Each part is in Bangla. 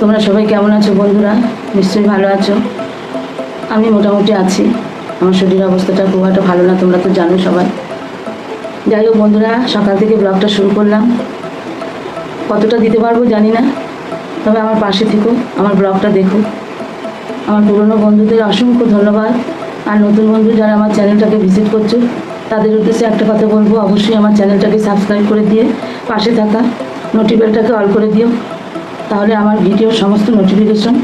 তোমরা সবাই কেমন আছো বন্ধুরা? নিশ্চয়ই ভালো আছো। আমি মোটামুটি আছি। আমার শরীর অবস্থাটা খুব একটা ভালো না, তোমরা তো জানো সবাই। যাই হোক বন্ধুরা, সকাল থেকে ব্লগটা শুরু করলাম। কতটা দিতে পারব জানি না, তবে আমার পাশে থেকো, আমার ব্লগটা দেখো। আমার পুরনো বন্ধুদের অসংখ্য ধন্যবাদ। আর নতুন বন্ধু যারা আমার চ্যানেলটাকে ভিজিট করছ, তাদের উদ্দেশ্যে একটা কথা বলব, অবশ্যই আমার চ্যানেলটাকে সাবস্ক্রাইব করে দিয়ে পাশে থাকা, নোটিফিকেশনটাকে অল করে দিও। তাহলে আমার ভিডিওর সমস্ত নোটিফিকেশন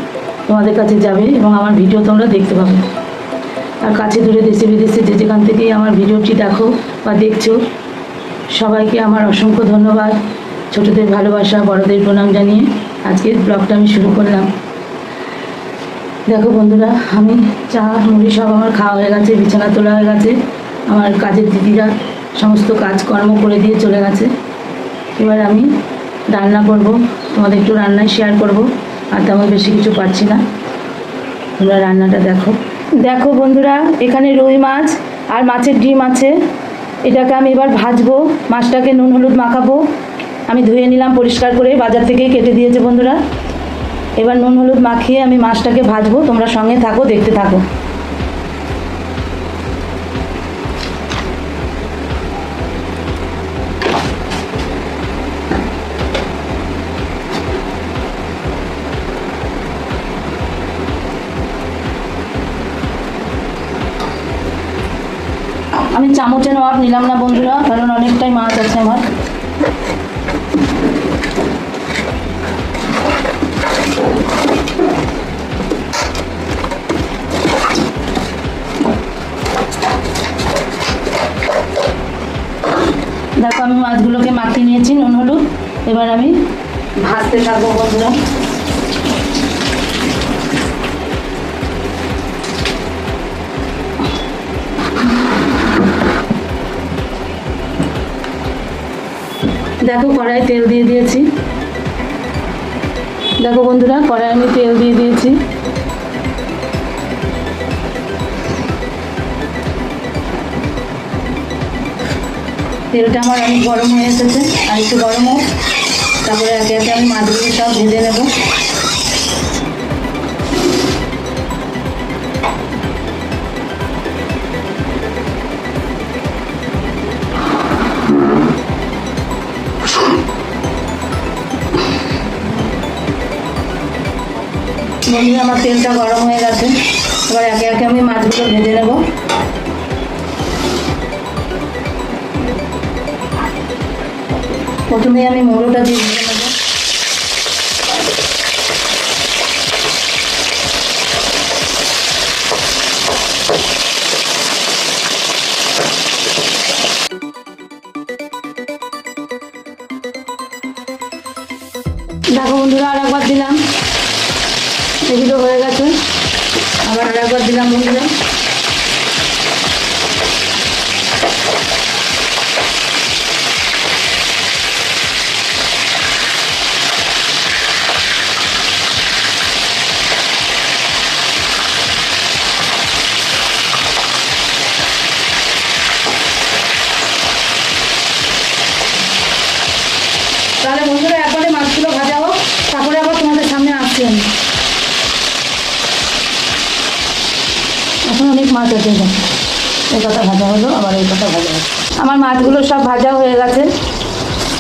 তোমাদের কাছে যাবে এবং আমার ভিডিও তোমরা দেখতে পাবে। আর কাছে দূরে দেশে বিদেশে যে যেখান থেকেই আমার ভিডিওটি দেখো বা দেখছ, সবাইকে আমার অসংখ্য ধন্যবাদ। ছোটদের ভালোবাসা, বড়দের প্রণাম জানিয়ে আজকের ব্লগটা আমি শুরু করলাম। দেখো বন্ধুরা, আমি চা, মুড়ি সব আমার খাওয়া হয়ে গেছে, বিছানা তোলা হয়ে গেছে। আমার কাজের দিদিরা সমস্ত কাজকর্ম করে দিয়ে চলে গেছে। এবার আমি রান্না করব। তোমাদের একটু রান্নায় শেয়ার করব। আর তেমন বেশি কিছু পাচ্ছি না। তোমরা রান্নাটা দেখো। দেখো বন্ধুরা, এখানে রুই মাছ আর মাছের ডিম আছে। এটাকে আমি এবার ভাজবো। মাছটাকে নুন হলুদ মাখাবো। আমি ধুয়ে নিলাম পরিষ্কার করে, বাজার থেকেই কেটে দিয়েছে বন্ধুরা। এবার নুন হলুদ মাখিয়ে আমি মাছটাকে ভাজবো। তোমরা সঙ্গে থাকো, দেখতে থাকো। আমি চামচের মাপ নিলাম না, বন্ধুরা, কারণ অনেকটাই মাছ আছে আমার। দেখো, আমি মাছগুলোকে মাখিয়ে নিয়েছি, নুন, হলুদ। এবার আমি ভাজতে থাকব, বন্ধুরা। দেখো কড়াই তেল দিয়ে দিয়েছি। দেখো বন্ধুরা, কড়াই আমি তেল দিয়ে দিয়েছি। তেলটা আমার অনেক গরম হয়ে এসেছে, আর একটু গরম হোক, তারপরে একে একে আমি মাছগুলো সব ভেজে নেব। বন্ধুরা আমার তেলটা গরম হয়ে গেছে। এবার একে একে আমি মাছগুলো ভেজে নেব। প্রথমে আমি মোড়োটা দিয়ে আমার মাছগুলো সব ভাজা হয়ে গেছে।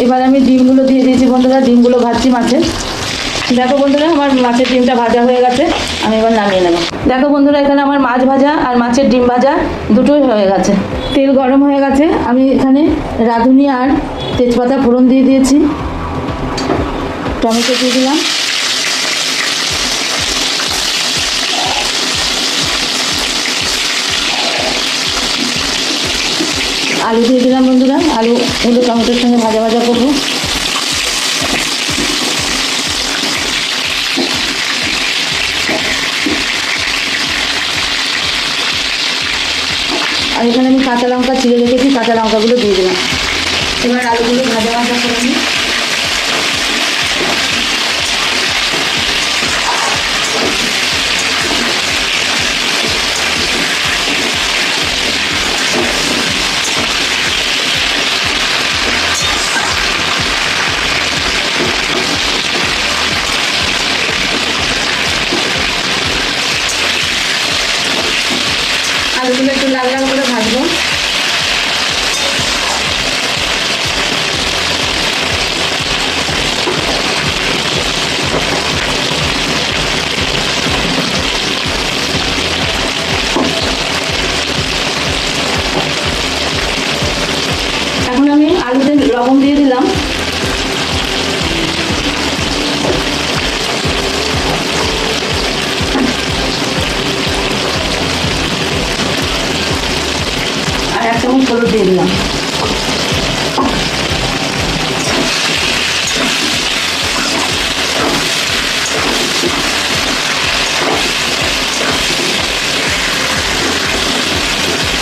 এবার আমি ডিমগুলো দিয়ে দিয়েছি বন্ধুরা, ডিমগুলো ভাজছি মাছের দেখো বন্ধুরা, আমার মাছের ডিমটা ভাজা হয়ে গেছে, আমি এবার নামিয়ে নেব। দেখো বন্ধুরা, এখানে আমার মাছ ভাজা আর মাছের ডিম ভাজা দুটোই হয়ে গেছে। তেল গরম হয়ে গেছে, আমি এখানে রাঁধুনি আর তেজপাতা ফোড়ন দিয়ে দিয়েছি। টমেটো দিয়ে দিলাম। আলু দিয়ে দিলাম বন্ধুরা। আলু হলো টমেটোর সঙ্গে ভাজা ভাজা করব। আর এখানে আমি কাঁচা লঙ্কা, চিড়ে রেখেছি, কাঁচা লঙ্কাগুলো দিয়ে দিলাম। এবার আলুগুলো ভাজা ভাজা করে নিই।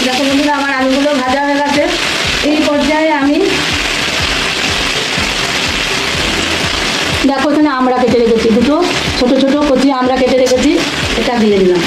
দেখো বন্ধুরা আমার আলুগুলো ভাজা হয়ে গেছে, এই পর্যায়ে আমি দেখো এখানে আমরা কেটে রেখেছি, দুটো ছোট ছোট কচি আমরা কেটে রেখেছি, এটা দিয়ে দিলাম।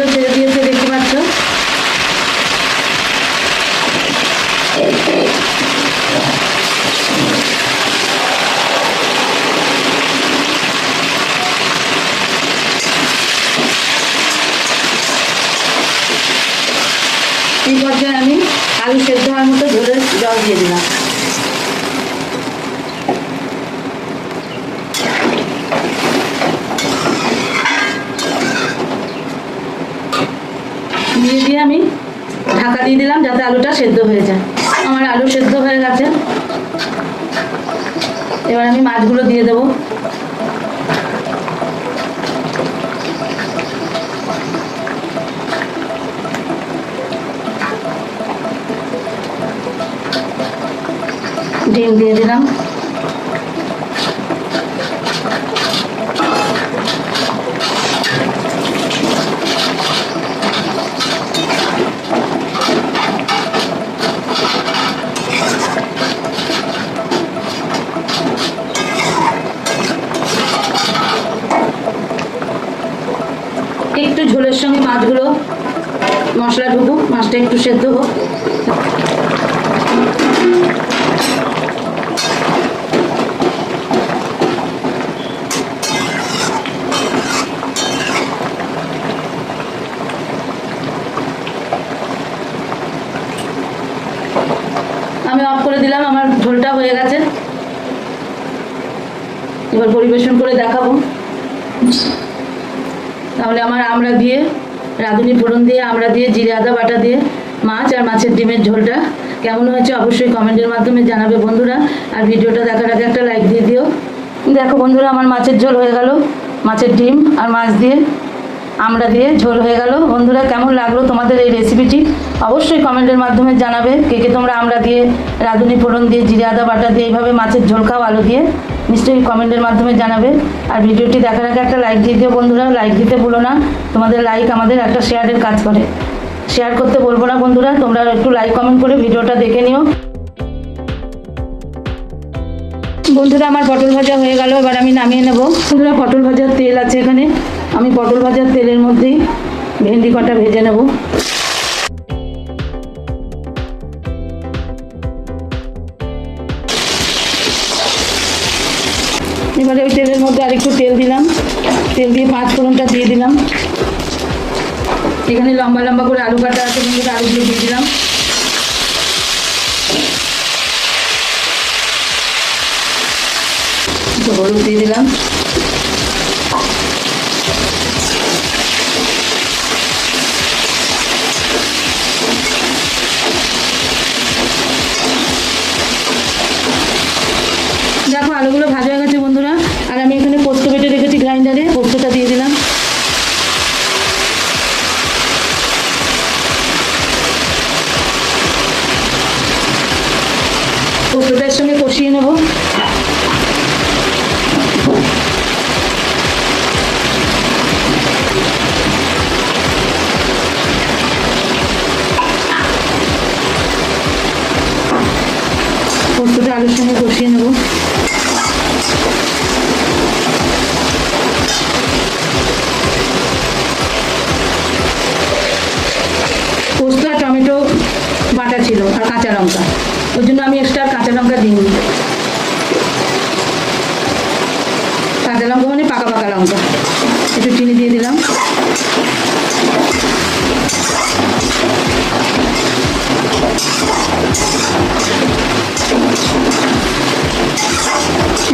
পাশ দিয়ে তেলও ছেড়ে দিয়েছে দেখতে পাচ্ছ এই পর্যায়ে আমি আলু সেদ্ধ হওয়ার মতো ধরে জল দিয়ে দিলাম দিয়ে দিয়ে আমি ঢাকা দিয়ে দিলাম যাতে আলুটা সেদ্ধ হয়ে যায় আমার আলু সেদ্ধ হয়ে গেছে এবার আমি মাছগুলো দিয়ে দেবো। ডিম দিয়ে দিলাম। একটু ঝোলের সঙ্গে মাছগুলো, মশলা ঢুকুক, মাছটা একটু সেদ্ধ হোক। আমি অফ করে দিলাম, আমার ঝোলটা হয়ে গেছে। এবার পরিবেশন করে দেখাবো। তাহলে আমার আমরা দিয়ে, রাঁধুনি ফোড়ন দিয়ে, আমরা দিয়ে, জিরে আদা বাটা দিয়ে, মাছ আর মাছের ডিমের ঝোলটা। কেমন হয়েছে অবশ্যই কমেন্টের মাধ্যমে জানাবে বন্ধুরা। আর ভিডিওটা দেখার আগে একটা লাইক দিয়ে দিও। দেখো বন্ধুরা, আমার মাছের ঝোল হয়ে গেল। মাছের ডিম আর মাছ দিয়ে আমরা দিয়ে ঝোল হয়ে গেল। বন্ধুরা, কেমন লাগল তোমাদের এই রেসিপিটি অবশ্যই কমেন্টের মাধ্যমে জানাবে। কে কে তোমরা আমরা দিয়ে, রাঁধুনি ফোড়ন দিয়ে, জিরে আদা বাটা দিয়ে, এইভাবে মাছের ঝোল খাও, আলু দিয়ে। নিশ্চয়ই কমেন্টের মাধ্যমে জানাবে আর ভিডিওটি দেখার আগে একটা লাইক দিয়ে দিও বন্ধুরা। লাইক দিতে ভুলো না। তোমাদের লাইক আমাদের একটা শেয়ারের কাজ করে। শেয়ার করতে বলব না বন্ধুরা। তোমরা একটু লাইক কমেন্ট করে ভিডিওটা দেখে নিও। বন্ধুরা, আমার পটল ভাজা হয়ে গেল। এবার আমি নামিয়ে নেব। বন্ধুরা, পটল ভাজার তেল আছে এখানে। আমি পটল ভাজার তেলের মধ্যেই ভেন্ডি কটা ভেজে নেব। আরেকটু তেল দিলাম। তেল দিয়ে পাঁচ ফোড়নটা দিয়ে দিলাম। এখানে লম্বা লম্বা করে আলু কাটা আছে আলুগুলো দিয়ে দিলাম। একটু হলুদ দিয়ে দিলাম। পোস্তটা আলুর সঙ্গে কষিয়ে নেব। পোস্ত আর টমেটো বাটা ছিল আর কাঁচা লঙ্কা। ওই জন্য আমি এক্সট্রা কাঁচা লঙ্কা দিইনি। কাঁচা লঙ্কা মানে পাকা পাকা লঙ্কা। একটু চিনি দিয়ে দিলাম।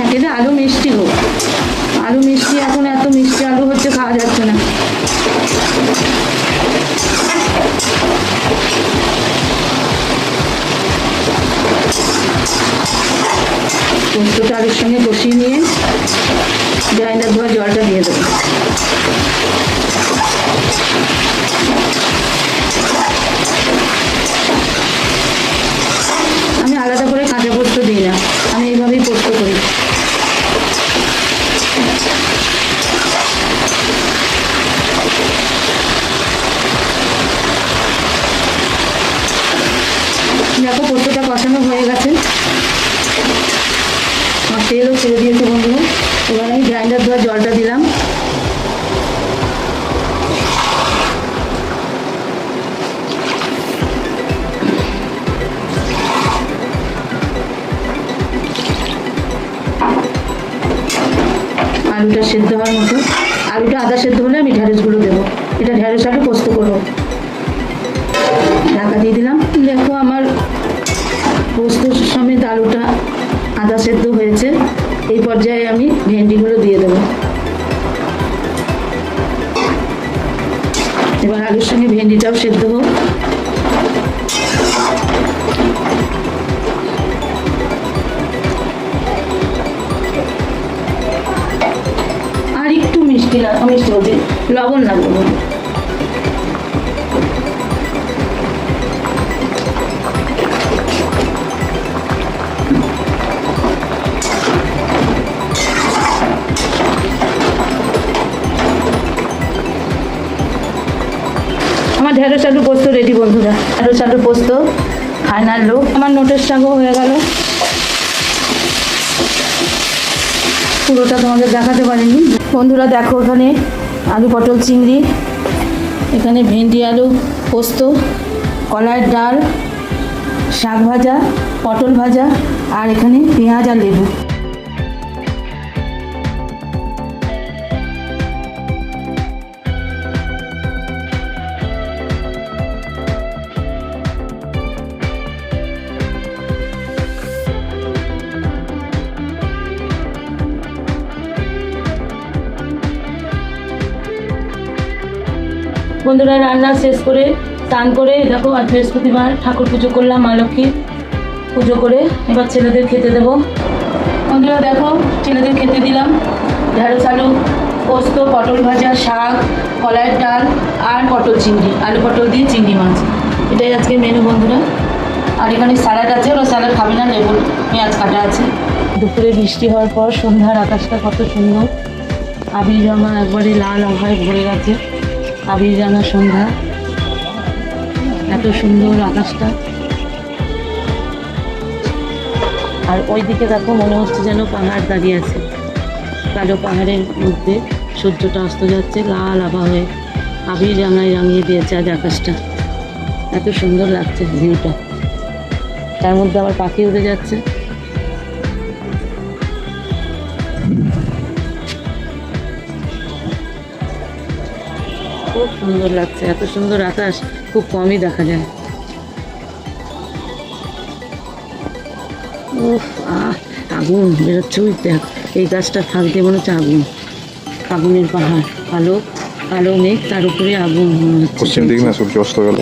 একেতে আলু মিষ্টি হোক। আলু মিষ্টি এখন এত মিষ্টি আলু হচ্ছে খাওয়া যাচ্ছে দেখো পোস্তটা কষানো হয়ে গেছে। আমার তেলও ছেড়ে দিয়েছে বন্ধুরা। এবার আমি গ্রাইন্ডার ধোয়া জলটা দিলাম। আলুটা সেদ্ধ হওয়ার মতো। আলুটা আদা সেদ্ধ হলে আমি ঢ্যাঁড়সগুলো দেবো। এটা ঢ্যাঁড়স আলু পোস্ত করব। ঢাকা দিয়ে দিলাম। পোস্ত সমেত আলুটা আদা সেদ্ধ হয়েছে। এই পর্যায়ে আমি ভেন্ডিগুলো দিয়ে দেবো। এবার আলুর সঙ্গে ভেন্ডিটাও সেদ্ধ হোক। আর একটু মিষ্টি মিষ্টি লবণ লাগবে। ঢেঁড়স আলু পোস্ত রেডি বন্ধুরা। ঢেঁড়স আলু পোস্ত ফাইনাল লুক আমার নোটের শাকও হয়ে গেল। পুরোটা তোমাদের দেখাতে পারিনি। বন্ধুরা দেখো ওখানে আলু পটল চিংড়ি এখানে ভেন্ডি আলু পোস্ত কলাইয়ের ডাল শাক ভাজা পটল ভাজা আর এখানে পেঁয়াজ আর লেবু। বন্ধুরা রান্না শেষ করে, স্নান করে, দেখো আর বৃহস্পতিবার, ঠাকুর পুজো করলাম, মা লক্ষ্মীর পুজো করে। এবার ছেলেদের খেতে দেবো। বন্ধুরা দেখো, ছেলেদের খেতে দিলাম ঢেঁড়স আলু, পোস্ত, পটল ভাজা, শাক, কলাইয়ের ডাল আর পটল চিংড়ি, আলু পটল দিয়ে চিংড়ি মাছ। এটাই আজকে মেনু বন্ধুরা। আর এখানে স্যালাড আছে, ওরা স্যালাড খাবে না লেবু পেঁয়াজ কাটা আছে। দুপুরে বৃষ্টি হওয়ার পর সন্ধ্যার আকাশটা কত সুন্দর। আবির জমা একবারে লাল আভায় ভরে গেছে। আবির জানা সন্ধ্যা। এত সুন্দর আকাশটা। আর ওইদিকে দেখো, মনে হচ্ছে যেন পাহাড় দাঁড়িয়ে আছে। কালো পাহাড়ের মধ্যে সূর্যটা অস্ত যাচ্ছে, লাল আভা হয়ে। আবির রাঙায় রাঙিয়ে দিয়েছে আজ আকাশটা। এত সুন্দর লাগছে ভিউটা। তার মধ্যে আবার পাখি উড়ে যাচ্ছে। খুব সুন্দর লাগছে এত সুন্দর আকাশ খুব কমই দেখা যায়। উফ আহ আগুন বেরোচ্ছে ওই দেখ এই গাছটা দিয়ে মনে হচ্ছে আগুন। আগুনের পাহাড় কালো কালো মেঘ তার উপরে আগুন পশ্চিম দিক না সূর্য অস্ত গেল।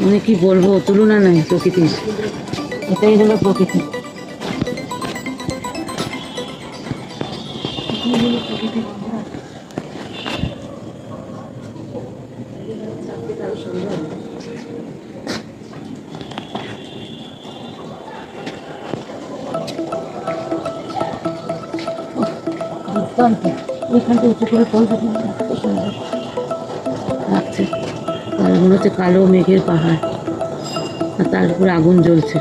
মানে কি বলব তুলনা নাই প্রকৃতির। এটাই হলো প্রকৃতি। দুর্দান্ত ওইখানটা উঁচু করে লাগছে আর মনে হচ্ছে কালো মেঘের পাহাড়। আর তার উপর আগুন জ্বলছে।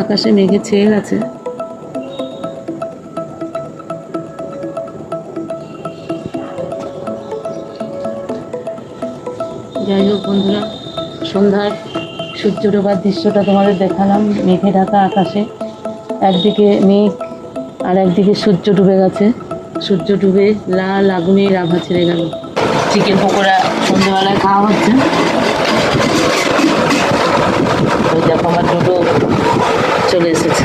আকাশে মেঘে ছেয়ে গেছে যাই হোক বন্ধুরা সন্ধ্যার সূর্য ডোবার দৃশ্যটা তোমাদের দেখালাম মেঘে ঢাকা আকাশে। একদিকে মেঘ আর একদিকে সূর্য ডুবে গেছে। সূর্য ডুবে লাল আগুনের আভা ছেড়ে গেল। চিকেন পকোড়া সন্ধ্যাবেলায় খাওয়া হচ্ছে। ওই দেখো আমার দুটো চলে এসেছে।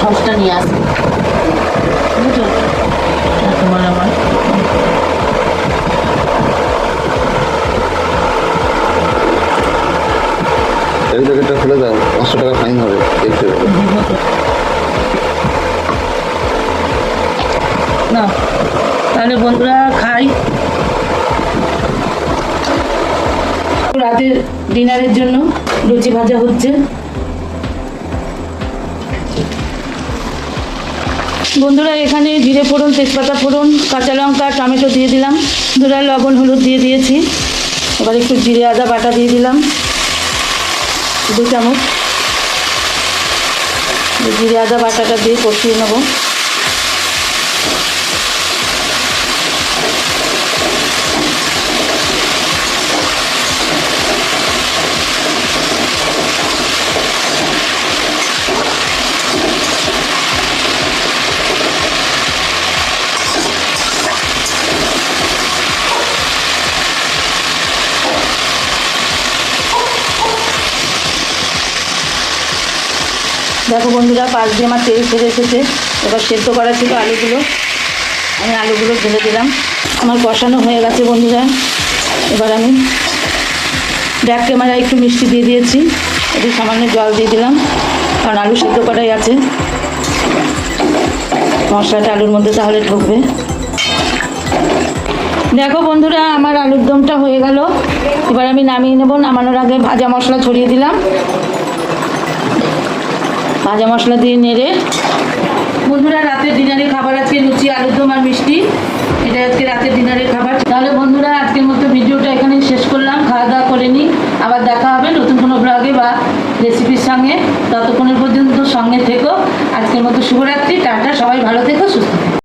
সসটা নিয়ে আসো। তোমার আমার এই জায়গাটা খুলে দাও পাঁচশো টাকা ফাইন হবে দেখতে। না তাহলে বন্ধুরা খাই। রাতের ডিনারের জন্য লুচি ভাজা হচ্ছে। বন্ধুরা, এখানে জিরে ফোড়ন, তেজপাতা ফোড়ন, কাঁচা লঙ্কা, টমেটো দিয়ে দিলাম। দুরা লবণ, হলুদ দিয়ে দিয়েছি। এবার একটু জিরে, আদা, বাটা দিয়ে দিলাম। দু চামচ। জিরে, আদা, বাটাটা দিয়ে কষিয়ে নেব। বন্ধুরা পাশ দিয়ে আমার তেল ছেড়ে এসেছে। এবার সেদ্ধ করা ছিল আলুগুলো। আমি আলুগুলো ঢেলে দিলাম। আমার কষানো হয়ে গেছে বন্ধুরা। এবার আমি ব্যাক ক্যামেরায় একটু মিষ্টি দিয়ে দিয়েছি। একটু সামান্য জল দিয়ে দিলাম। কারণ আলু সেদ্ধ করাই আছে। মশলাটা আলুর মধ্যে তাহলে ঢুকবে। দেখো বন্ধুরা, আমার আলুর দমটা হয়ে গেল। এবার আমি নামিয়ে নেব। নামানোর আগে ভাজা মশলা ছড়িয়ে দিলাম। ভাজা মশলা দিয়ে নেড়ে। বন্ধুরা, রাতের ডিনারে খাবার আজকে লুচি, আলুর দম আর মিষ্টি। এটা আজকে রাতের ডিনারে খাবার। তাহলে বন্ধুরা, আজকের মতো ভিডিওটা এখানে শেষ করলাম। খাওয়া দাওয়া করে নিই। আবার দেখা হবে নতুন কোনো ব্লগে বা রেসিপির সঙ্গে। ততক্ষণের পর্যন্ত সঙ্গে থেকো। আজকের মতো শুভরাত্রি। টাটা। সবাই ভালো থেকো, সুস্থ থেকো।